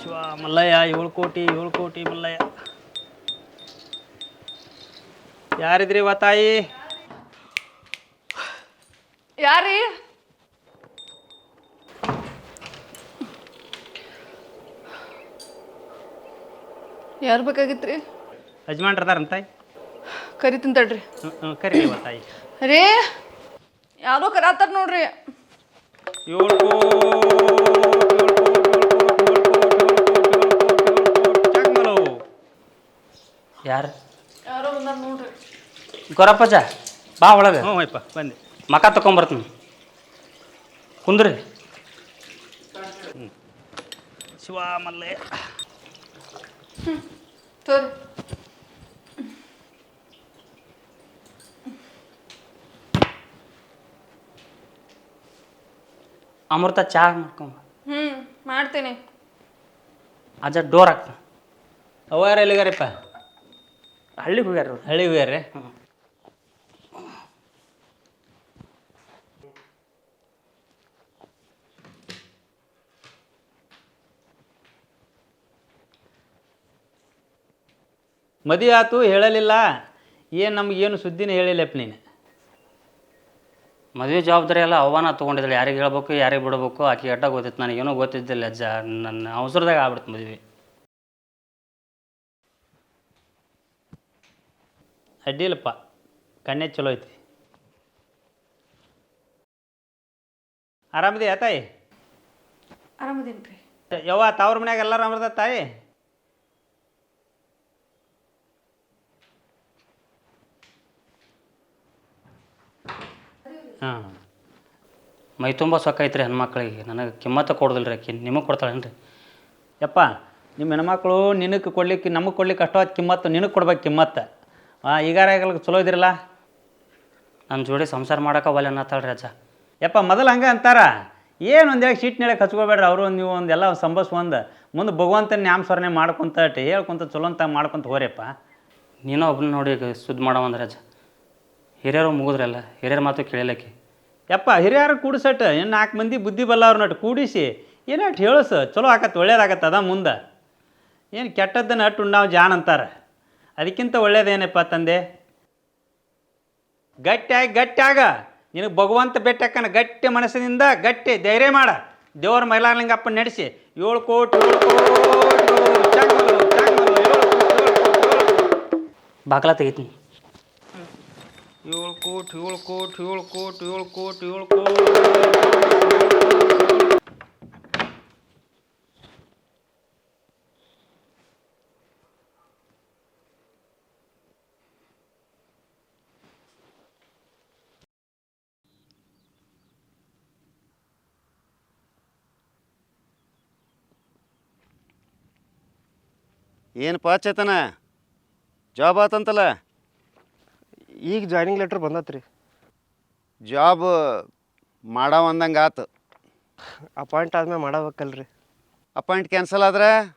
ಶಿವ ಮಲ್ಲಯ್ಯ ಏಳು ಕೋಟಿ ಏಳು ಕೋಟಿ ಮಲ್ಲಯ್ಯ. ಯಾರಿದ್ರಿ ವ ತಾಯಿ? ಯಾರೀ? ಯಾರು ಬೇಕಾಗಿತ್ರಿ? ಯಜಮಾನ್ರ ಅದಾರ ತಾಯಿ? ಕರಿತೀನಿ ತಡ್ರಿ. ಹ್ಞೂ ಹ್ಞೂ ಕರೀಲಿ ವ ತಾಯಿ. ರೇ ಯಾರೋ ಕರಾತಾರ ನೋಡ್ರಿ. ಏಳು ಯಾರು? ಯಾರೋ ಬಂದಾರ ನೋಡ್ರಿ. ಗೊರಪ್ಪಜ್ಜ ಬಾ ಒಳಗೆ. ಹ್ಞೂ ಅಯ್ಯಪ್ಪ ಬಂದೆ ಮಕ ತಗೊಂಬರ್ತೀನಿ ಕುಂದ್ರಿ. ಶಿವ ಮಲ್ಲಯ್ಯ ತೋರಿ. ಅಮೃತ ಚಹಾ ಮಾಡ್ಕೊಂಬ ಹ್ಞೂ ಮಾಡ್ತೀನಿ. ಅಜ್ಜ ಡೋರ್ ಹಾಕ್ತ ಅವ್ಯಾರ ಎಲ್ಲಿಗಾರಪ್ಪ? ಹಳ್ಳಿಗೆ ಹೋಗ್ಯಾರ ಅವ್ರು. ರೀ ಹೋಗ್ಯಾರ ಮದುವೆ ಆತು ಹೇಳಲಿಲ್ಲ. ಏನು ನಮಗೇನು ಸುದ್ದಿನ ಹೇಳಿಲ್ಲಪ್ಪ ನೀನು. ಮದುವೆ ಜವಾಬ್ದಾರಿ ಎಲ್ಲ ಅವನ ತೊಗೊಂಡಿದ್ದಾಳೆ. ಯಾರಿಗೆ ಹೇಳ್ಬೇಕು ಯಾರಿಗೆ ಬಿಡಬೇಕು ಆಕೆ ಎಟ್ಟ ಗೊತ್ತಿತ್ತು. ನನಗೇನೋ ಗೊತ್ತಿದ್ದಿಲ್ಲ ಅಜ್ಜ. ನನ್ನ ಅವಸರದಾಗ ಆಗ್ಬಿಡ್ತು ಮದುವೆ. ಅಡ್ಡಿಲ್ಲಪ್ಪ ಕಣ್ಣೆ ಚಲೋ ಐತಿ. ಆರಾಮದಿ ತಾಯಿ? ಆರಾಮದೇನ್ರಿ. ರೀ ಯವ್ವ ತಾವ್ರ ಮನ್ಯಾಗ ಎಲ್ಲಾರು ಆರಾಮದ ತಾಯಿ? ಹಾಂ. ಮೈ ತುಂಬ ಸೊಕ್ಕ ಐತ್ರಿ ಹೆಣ್ಮಕ್ಳಿಗೆ. ನನಗೆ ಕಿಮ್ಮತ್ತ ಕೊಡೋದಿಲ್ಲ ರೀ ಆಕಿ. ನಿಮಗೆ ಕೊಡ್ತಾಳೇನು ರೀ ಯಪ್ಪ ನಿಮ್ಮ ಹೆಣ್ಮಕ್ಳು ನಿನಗೆ ಕೊಡ್ಲಿಕ್ಕೆ ನಮಗೆ ಕೊಡ್ಲಿಕ್ಕೆ ಅಷ್ಟೊತ್ತು ಕಿಮ್ಮತ್ತು ನಿನಗೆ ಕೊಡ್ಬೇಕು ಕಿಮ್ಮತ್ತು. ಹಾಂ ಈಗಾರ ಆಗಲಿಕ್ಕೆ ಚಲೋ ಇದಿರಲ್ಲ ನನ್ನ ಜೋಡಿ ಸಂಸಾರ ಮಾಡಕ್ಕೆ ಒಲೆ ಅನ್ನತ್ತಾಳ್ರಿ ಅಜ್ಜ. ಯಪ್ಪ ಮೊದಲು ಹಂಗೆ ಅಂತಾರ. ಏನು ಒಂದೇಳಿ ಶೀಟ್ ನೀಡಕ್ಕೆ ಹಚ್ಕೋಬೇಡ್ರಿ. ಅವರು ನೀವು ಒಂದೆಲ್ಲ ಸಂಬಸ್ ಒಂದು. ಮುಂದೆ ಭಗವಂತನ ನ್ಯಾಮಸ್ಮರಣೆ ಮಾಡ್ಕೊಂತ ಹೇಳ್ಕೊಂತ ಚಲೋ ಅಂತ ಮಾಡ್ಕೊಂತ ಹೋರಿಯಪ್ಪ ನೀನೋ ಒಬ್ಬನ ನೋಡಿ ಸುದ್ದಿ ಒಂದು ಅಜ್ಜ. ಹಿರಿಯರು ಮುಗಿದ್ರಲ್ಲ ಹಿರಿಯರ ಮಾತು ಕೇಳಿಲ್ಲಕ್ಕೆ ಯಪ್ಪ ಹಿರಿಯರು ಕೂಡಿಸಟ್ ಇನ್ನು ನಾಲ್ಕು ಮಂದಿ ಬುದ್ಧಿ ಬಲ್ಲವ್ರ ನಟ್ಟು ಕೂಡಿಸಿ ಏನಟ್ ಹೇಳಸ ಚಲೋ ಆಗತ್ತೆ ಒಳ್ಳೇದಾಗತ್ತೆ ಅದ ಮುಂದೆ. ಏನು ಕೆಟ್ಟದ್ದನ್ನು ಅಟ್ಟು ನಾವು ಜಾನ್ ಅಂತಾರೆ. ಅದಕ್ಕಿಂತ ಒಳ್ಳೇದೇನಪ್ಪ ತಂದೆ? ಗಟ್ಟಿಯಾಗಿ ಗಟ್ಟಿಯಾಗ ನಿನಗೆ ಭಗವಂತ ಬೆಟ್ಟಕ್ಕನ ಗಟ್ಟಿ ಮನಸ್ಸಿನಿಂದ ಗಟ್ಟಿ ಧೈರ್ಯ ಮಾಡ. ದೇವ್ರ ಮೈಲಾರಲಿಂಗಪ್ಪ ನಡೆಸಿ ಏಳು ಕೋಟಿ ಬಾಕಲ ತೆಗಿತೀನಿ. ಏಳು ಕೋಟಿ ಏಳು ಕೋಟಿ ಏಳು ಕೋಟಿ ಏಳು ಕೋಟಿ ಏಳು ಕೋಟಿ ಏನು ಪಾಚೇತನ ಜಾಬ್ ಆತಂತಲ್ಲ? ಈಗ ಜಾಯ್ನಿಂಗ್ ಲೆಟ್ರ್ ಬಂದತ್ರಿ. ಜಾಬ್ ಮಾಡವಂದಂಗೆ ಆತು. ಅಪಾಯಿಂಟ್ ಆದ್ಮೇಲೆ ಮಾಡಬೇಕಲ್ರಿ. ಅಪಾಯಿಂಟ್ ಕ್ಯಾನ್ಸಲ್ ಆದ್ರೆ?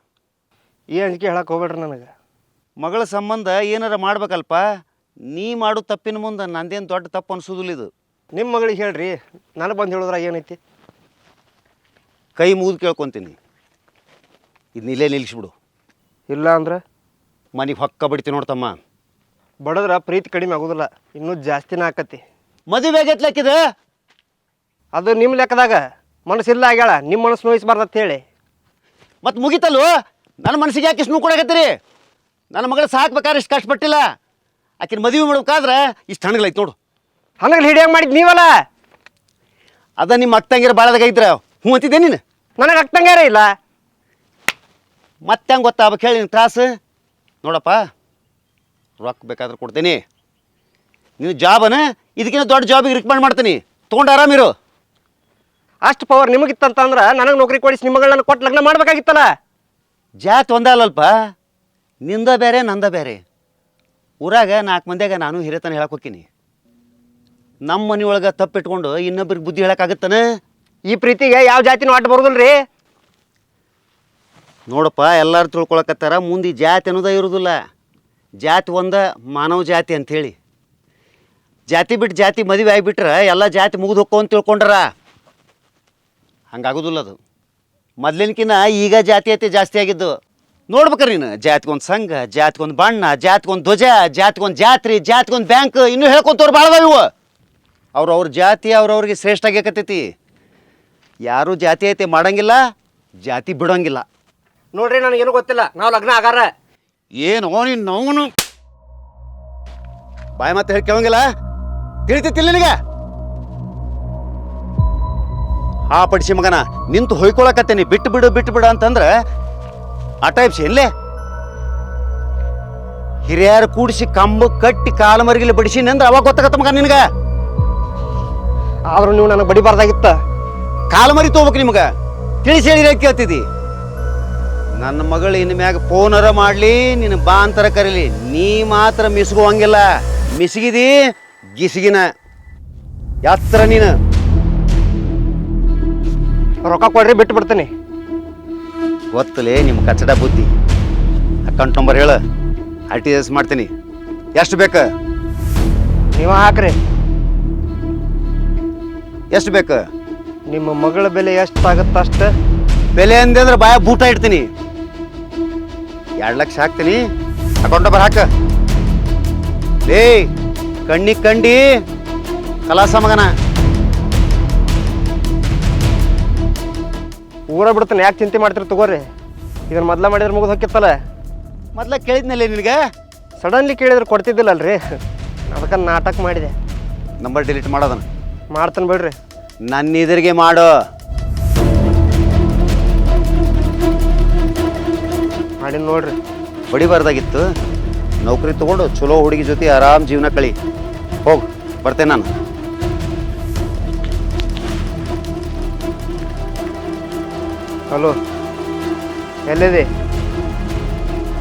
ಈ ಅಂಜಿಕೆ ಹೇಳಕ್ಕೆ ಹೋಗ್ಬೇಡ್ರಿ ನನಗೆ. ಮಗಳ ಸಂಬಂಧ ಏನಾರ ಮಾಡ್ಬೇಕಲ್ಪ? ನೀ ಮಾಡು ತಪ್ಪಿನ ಮುಂದೆ ನಂದೇನು ದೊಡ್ಡ ತಪ್ಪು ಅನ್ಸೋದಿಲ್ಲ ಇದು. ನಿಮ್ಮ ಮಗಳಿಗೆ ಹೇಳ್ರಿ ನನಗೆ ಬಂದು ಹೇಳಿದ್ರ ಏನೈತಿ? ಕೈ ಮುಗಿದು ಕೇಳ್ಕೊತೀನಿ. ಇದನ್ನ ಇಲ್ಲೇ ನಿಲ್ಲಿಸ್ಬಿಡು ಇಲ್ಲ ಅಂದ್ರೆ? ಮನೆಗೆ ಹೊಕ್ಕ ಬಿಡ್ತೀನಿ ನೋಡ್ತಮ್ಮ ಬಡದ್ರ ಪ್ರೀತಿ ಕಡಿಮೆ ಆಗೋದಿಲ್ಲ ಇನ್ನೂ ಜಾಸ್ತಿನ ಆಕತಿ. ಮದುವೆ ಆಗೈತ್ಲಕ್ಕಿದೆ ಅದು ನಿಮ್ಮ ಲೆಕ್ಕದಾಗ ಮನಸ್ಸಿಲ್ಲ ಆಗ್ಯಾಳ ನಿಮ್ಮ ಮನಸ್ಸು ನೋಯಿಸ್ಬಾರ್ದು ಅಂತ ಹೇಳಿ ಮತ್ತು ಮುಗಿತಲ್ವ ನನ್ನ ಮನಸ್ಸಿಗೆ ಯಾಕೆ ಇಷ್ಟು ಕೊಡಾಕತ್ತೀರಿ ನನ್ನ ಮಗಳು ಸಾಕ್ಬೇಕಾದ್ರೆ ಇಷ್ಟು ಕಷ್ಟಪಟ್ಟಿಲ್ಲ ಆಕಿನ ಮದುವೆ ಮಾಡ್ಬೇಕಾದ್ರೆ ಇಷ್ಟು ಹಣ್ಣಗಳೈತೆ ನೋಡು. ಹಣಗಳು ಹಿಡಿಯಂಗೆ ಮಾಡಿದ್ ನೀವಲ್ಲ? ಅದ ನಿಮ್ಮ ಬಾಳದಾಗ ಭಾಳದಾಗೈತ್ರ ಹ್ಞೂ ಅಂತಿದ್ದೆ ನೀನು? ನನಗೆ ಅಕ್ಕಂಗಾರೇ ಇಲ್ಲ. ಮತ್ತೆ ಹೆಂಗೆ ಗೊತ್ತಾಗ್ಬೇಕು ಹೇಳಿ ನಿನ್ನ ತ್ರಾಸು? ನೋಡಪ್ಪ. ರೊಕ್ಕ ಬೇಕಾದ್ರೆ ಕೊಡ್ತೀನಿ. ನೀವು ಜಾಬನ ಇದಕ್ಕಿಂತ ದೊಡ್ಡ ಜಾಬಿಗೆ ರಿಕಮೆಂಡ್ ಮಾಡ್ತೀನಿ. ತೊಗೊಂಡು ಆರಾಮಿರು ಅಷ್ಟು ಪವರ್ ನಿಮಗಿತ್ತಂತಂದ್ರೆ ನನಗೆ ನೌಕರಿ ಕೊಡಿಸಿ ನಿಮ್ಮಗಳನ್ನ ಕೊಟ್ಟು ಲಗ್ನ ಮಾಡಬೇಕಾಗಿತ್ತಲ್ಲ? ಜಾತ್ ಒಂದೇ ಅಲ್ಲಲ್ಪ. ನಿಂದ ಬೇರೆ ನಂದ ಬೇರೆ. ಊರಾಗ ನಾಲ್ಕು ಮಂದಿಯಾಗ ನಾನು ಹಿರಿಯತನ ಹೇಳಕ್ಕೆ ಹೋಗ್ತೀನಿ ನಮ್ಮ ಮನೆಯೊಳಗೆ ತಪ್ಪಿಟ್ಕೊಂಡು ಇನ್ನೊಬ್ರಿಗೆ ಬುದ್ಧಿ ಹೇಳಕ್ಕಾಗತ್ತನ? ಈ ಪ್ರೀತಿಗೆ ಯಾವ ಜಾತಿನೂ ಅಡ್ಡ ರೀ ನೋಡಪ್ಪ ಎಲ್ಲರೂ ತಿಳ್ಕೊಳಕತ್ತಾರ ಮುಂದೆ ಜಾತಿ ಅನ್ನೋದೇ ಇರೋದಿಲ್ಲ. ಜಾತಿ ಒಂದು, ಮಾನವ ಜಾತಿ ಅಂಥೇಳಿ. ಜಾತಿ ಬಿಟ್ಟು ಜಾತಿ ಮದುವೆ ಆಗಿಬಿಟ್ರೆ ಎಲ್ಲ ಜಾತಿ ಮುಗಿದು ಹೋಗೋ ಅಂತ ತಿಳ್ಕೊಂಡ್ರ. ಹಂಗಾಗೋದಿಲ್ಲ ಅದು. ಮೊದ್ಲಿನಕಿನ್ನ ಈಗ ಜಾತೀಯತೆ ಜಾಸ್ತಿ ಆಗಿದ್ದು. ನೋಡ್ಬೇಕ್ರಿ ನೀನು, ಜಾತಿಗೊಂದು ಸಂಘ, ಜಾತಿಗೊಂದು ಬಣ್ಣ, ಜಾತಿಗೊಂದು ಧ್ವಜ, ಜಾತಿಗೊಂದು ಜಾತ್ರೆ, ಜಾತಿಗೊಂದು ಬ್ಯಾಂಕ್, ಇನ್ನೂ ಹೇಳ್ಕೊಂತವ್ರು ಭಾಳ ಇವು. ಅವ್ರವ್ರ ಜಾತಿ ಅವ್ರವ್ರಿಗೆ ಶ್ರೇಷ್ಠ ಆಗ್ಯಾಕತ್ತೈತಿ. ಯಾರೂ ಜಾತೀಯತೆ ಮಾಡಂಗಿಲ್ಲ, ಜಾತಿ ಬಿಡೋಂಗಿಲ್ಲ. ನೋಡ್ರಿ, ನನಗೇನು ಗೊತ್ತಿಲ್ಲ. ನಾವು ಲಗ್ನ ಆಗಾರ ಏನು ನಿನ್ನ ಅವನು? ಬಾಯ್ ಮತ್ತೆ ಹೇಳಿ ಕೇಳಂಗಿಲ್ಲ? ತಿಳಿತಿತ್ತಿಲ್ಲ ನಿನಗೆ? ಆ ಪಡಿಸಿ ಮಗನ ನಿಂತು ಹೊಯ್ಕೊಳಕತ್ತೇನಿ. ಬಿಟ್ಟು ಬಿಡು ಬಿಟ್ಟು ಬಿಡು ಅಂತಂದ್ರೆ ಆ ಟೈಪ್ಸ್ ಎಲ್ಲೇ? ಹಿರಿಯರು ಕೂಡಿಸಿ ಕಂಬ ಕಟ್ಟಿ ಕಾಲು ಮರಿಗಿಲಿ ಬಡಿಸಿನಿ ಅಂದ್ರೆ ಅವಾಗ ಗೊತ್ತಾಗತ್ತ ಮಗ ನಿನಗೆ. ಆದ್ರೂ ನೀವು ನನಗೆ ಬಡಿಬಾರ್ದಾಗಿತ್ತ? ಕಾಲು ಮರಿ ತಗೋಬೇಕು ನಿಮಗೆ. ತಿಳಿಸಿ ಹೇಳಿ ಕೇಳ್ತಿದ್ದಿ. ನನ್ನ ಮಗಳು ಇನ್ನು ಮ್ಯಾಗ ಫೋನರ ಮಾಡಲಿ ನಿನ್ನ ಬಾ ಅಂತರ ಕರೀಲಿ. ನೀ ಮಾತ್ರ ಮಿಸ್ಗುವಂಗಿಲ್ಲ. ಮಿಸ್ಗಿದಿ ಗಿಸ್ಗಿನ. ಯಾತ್ರ ನೀನು. ರೊಕ್ಕ ಕೊಡ್ರಿ ಬಿಟ್ಟು ಬಿಡ್ತೀನಿ. ಗೊತ್ತಲೇ ನಿಮ್ಮ ಕಚ್ಚಡ ಬುದ್ಧಿ. ಅಕೌಂಟ್ ನಂಬರ್ ಹೇಳು. ಆರ್ ಟಿ ಎಸ್ ಮಾಡ್ತೀನಿ. ಎಷ್ಟು ಬೇಕು? ನೀವ ಹಾಕ್ರಿ. ಎಷ್ಟು ಬೇಕು? ನಿಮ್ಮ ಮಗಳ ಬೆಲೆ ಎಷ್ಟಾಗತ್ತ ಅಷ್ಟ ಬೆಲೆ ಅಂದೆ ಅಂದ್ರೆ ಬಾಯ ಬೂಟ ಇಡ್ತೀನಿ. ಎರಡು ಲಕ್ಷ ಹಾಕ್ತೀನಿ. ಅಕೌಂಟ್ ನಂಬರ್ ಹಾಕ. ಲೇ ಕಣ್ಣಿಗೆ ಕಂಡಿ. ಕಲಾಸ ಮಗನ. ಊರ ಬಿಡ್ತಾನೆ ಯಾಕೆ ಚಿಂತೆ ಮಾಡ್ತೀರಿ ತಗೋರಿ? ಇದನ್ನ ಮೊದ್ಲ ಮಾಡಿದ್ರೆ ಮುಗಿದು ಹೋಗಿತ್ತಲ್ಲ? ಮೊದ್ಲ ಕೇಳಿದ್ನಲ್ಲೇ ನಿನಗೆ? ಸಡನ್ಲಿ ಕೇಳಿದ್ರೆ ಕೊಡ್ತಿದ್ದಿಲ್ಲಲ್ರಿ. ಅದಕ್ಕೆ ನಾಟಕ ಮಾಡಿದೆ. ನಂಬರ್ ಡಿಲೀಟ್ ಮಾಡೋದನ್ನ ಮಾಡ್ತಾನೆ ಬಿಡ್ರಿ. ನನ್ನ ಎದುರಿಗೆ ಮಾಡು. ಮಾಡಿ ನೋಡ್ರಿ. ಹೊಡಿಬಾರ್ದಾಗಿತ್ತು. ನೌಕರಿ ತಗೊಂಡು ಚಲೋ ಹುಡುಗಿ ಜೊತೆ ಆರಾಮ್ ಜೀವನ ಕಳಿ. ಹೋಗ್ ಬರ್ತೇನೆ ನಾನು. ಹಲೋ ಎಲ್ಲಿದೆ?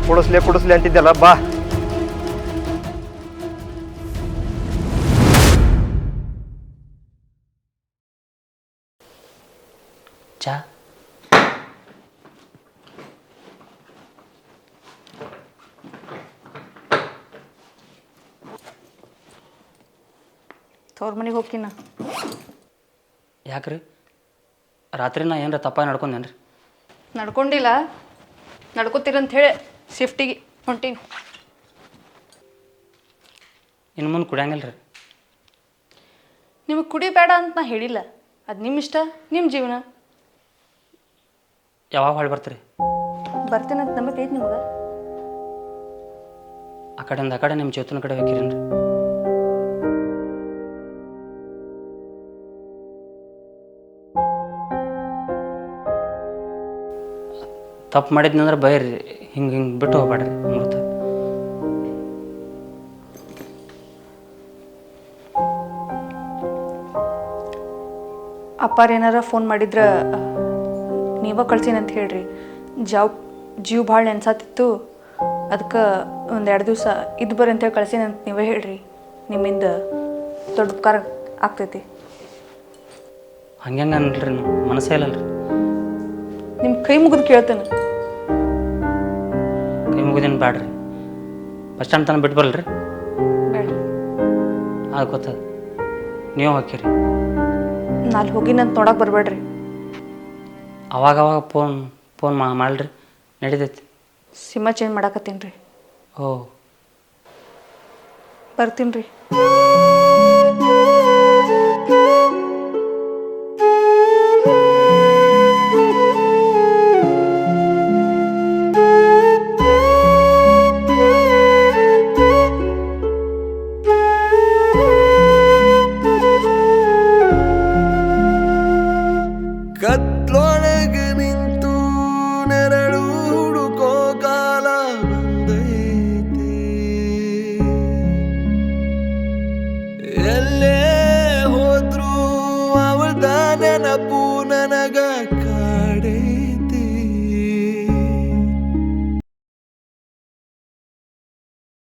ಕುಡಿಸ್ಲೆ ಕುಡಿಸ್ಲೆ ಅಂತಿದ್ದಲ್ಲ ಬಾ. ಚಾ? ತವ್ರ ಮನೆಗೆ ಹೋಗ್ತೀನ ಯಾಕ್ರಿ? ರಾತ್ರಿ ನಾ ಏನಾರ ತಪ್ಪ ನಡ್ಕೊಂಡೇನ್ರಿ? ನಡ್ಕೊಂಡಿಲ್ಲ. ನಡ್ಕೋತೀರಂತ ಹೇಳಿ ಶಿಫ್ಟಿಗೆ ಹೊಂಟೀನಿ. ಇನ್ನು ಮುಂದೆ ಕುಡಿಯಂಗಿಲ್ಲ ರೀ ನಿಮಗೆ ಕುಡಿಬೇಡ ಅಂತ ನಾ ಹೇಳಿಲ್ಲ. ಅದು ನಿಮ್ಮ ಇಷ್ಟ ನಿಮ್ಮ ಜೀವನ. ಯಾವಾಗ ಹೊಳಿ ಬರ್ತೀರಿ? ಬರ್ತೀನಂತ ನಂಬಿಕೆ ಐತಿ ನಿಮ್ಗೆ. ಆ ಕಡೆಯಿಂದ ಆ ಕಡೆ ನಿಮ್ಮ ಜೊತೆನ ಕಡೆ ಹೋಗಿರೇನ್ರಿ ತಪ್ಪು ಮಾಡಿದ್ನಂದ್ರೆ ಬೈರಿ ಹಿಂಗೆ ಹಿಂಗೆ ಬಿಟ್ಟು ಹೋಗ್ಬೇಡ್ರಿ ಅಮೃತ. ಅಪ್ಪಾರ ಏನಾರ ಫೋನ್ ಮಾಡಿದ್ರೆ ನೀವ ಕಳ್ಸೀನಂತ ಅಂತ ಹೇಳ್ರಿ. ಜಾವ್ ಜೀವ ಭಾಳ ನೆನ್ಸಾತಿತ್ತು. ಅದಕ್ಕೆ ಒಂದು ಎರಡು ದಿವಸ ಇದು ಬರ್ರಿ ಅಂತೇಳಿ ಕಳ್ಸೀನಿ ಅಂತ ನೀವೇ ಹೇಳ್ರಿ. ನಿಮ್ಮಿಂದ ದೊಡ್ಡ ಉಪಕಾರ ಆಗ್ತೈತಿ. ಹಂಗೆ ಅನ್ರಿ ಇಲ್ಲ ಮನಸ್ಸೇ ಇಲ್ಲಲ್ರಿ. ನಿಮ್ಮ ಕೈ ಮುಗಿದು ಕೇಳ್ತೇನೆ. ಕೈ ಮುಗಿದೇನು ಬೇಡ್ರಿ ಬಸ್ ಸ್ಟ್ಯಾಂಡ್ ತನಕ ಬಿಟ್ಟು ಬರಲ್ರಿ. ಬೇಡ. ಅದು ಗೊತ್ತದ ನೀವು ಹಾಕಿರಿ ನಾಲ್ ನಾನು ನೋಡಕ್ಕೆ ಬರಬೇಡ್ರಿ. ಅವಾಗ ಅವಾಗ ಫೋನ್ ಫೋನ್ ಮಾ ಮಾಡಲ್ರಿ. ನಡೀತೈತಿ. ಸಿಮ ಚೇಂಜ್ ಮಾಡಾಕತ್ತೀನಿ ರೀ ಓ. ಬರ್ತೀನಿ ರೀ